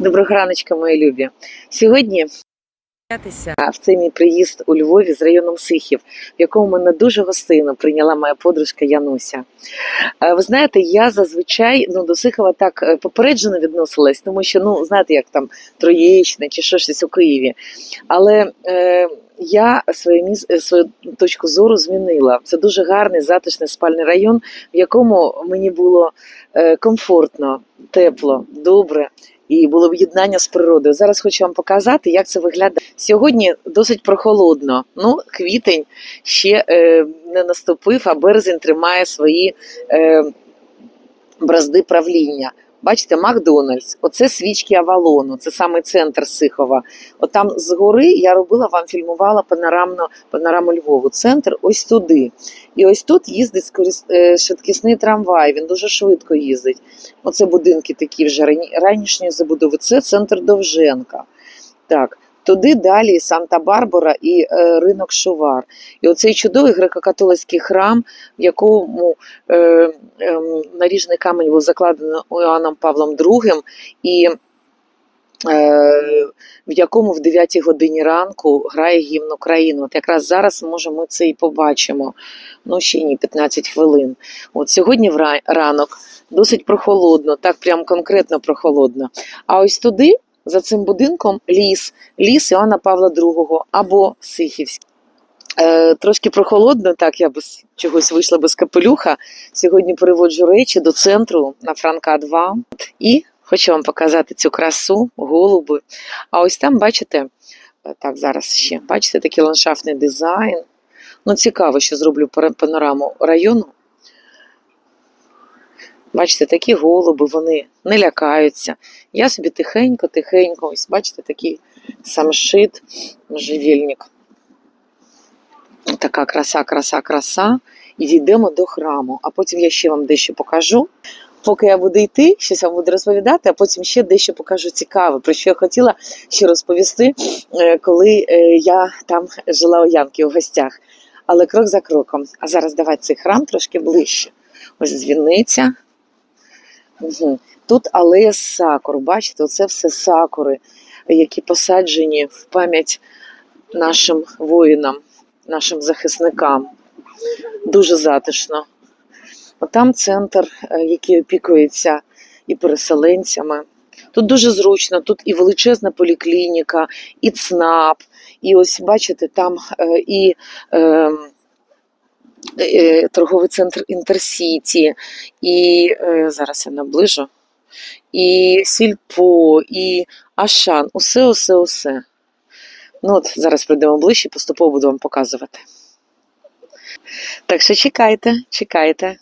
Доброго раночка, мої любі. Сьогодні в цей мій приїзд у Львові з районом Сихів, в якому мене дуже гостинно прийняла моя подружка Януся. Е, Ви знаєте, я зазвичай ну, до Сихова так е, попереджено відносилась, тому що, ну, знаєте, як там Троєщина чи що щось у Києві. Але е, я своє міс... е, свою точку зору змінила. Це дуже гарний, затишний спальний район, в якому мені було комфортно, тепло, добре. І було об'єднання з природою. Зараз хочу вам показати, як це виглядає. Сьогодні досить прохолодно. Ну, квітень ще е, не наступив, а березень тримає свої е, бразди правління. Бачите, Макдональдс, оце свічки Авалону, це саме центр Сихова. От там згори я робила вам, фільмувала панорамно, панораму Львову. Центр ось туди. І ось тут їздить е, швидкісний трамвай, він дуже швидко їздить. Оце будинки такі вже рані- ранішньої забудови. Це центр Довженка. Так, туди далі Санта-Барбара і е, ринок Шувар. І оцей чудовий греко-католицький храм, в якому е, е, наріжний камінь був закладений Іоанном Павлом II, і е, в якому в 9 годині ранку грає гімн України. От якраз зараз, може, ми це і побачимо. Ну, ще ні, 15 хвилин. От сьогодні в ранок досить прохолодно, так прям конкретно прохолодно. А ось туди, за цим будинком, ліс, ліс Іоанна Павла II або Сихівський. Е, трошки прохолодно, так я без чогось вийшла без капелюха. Сьогодні переводжу речі до центру на Франка 2 і хочу вам показати цю красу, голуби. А ось там, бачите, е, так, зараз ще, бачите, такий ландшафтний дизайн. Ну, цікаво, що зроблю панораму району. Бачите, такі голуби, вони не лякаються. Я собі тихенько, тихенько, ось бачите, такий самшит, можжевільник. Така краса, краса, краса. І дійдемо до храму. А потім я ще вам дещо покажу. Поки я буду йти, щось вам буду розповідати, а потім ще дещо покажу цікаве, про що я хотіла ще розповісти, е, коли е, я там жила у Янки у гостях. Але крок за кроком. А зараз давайте цей храм трошки ближче. Ось дзвіниця. Тут алея сакур. Бачите, оце все сакури, які посаджені в пам'ять нашим воїнам, нашим захисникам. Дуже затишно. Отам центр, е, який опікується і переселенцями. Тут дуже зручно, тут і величезна поліклініка, і ЦНАП, і ось бачите, там е, і е, торговий центр Інтерсіті, і е, зараз я наближу, і Сільпо, і Ашан. Усе, усе, усе. Ну от зараз прийдемо ближче, поступово буду вам показувати. Так що чекайте, чекайте.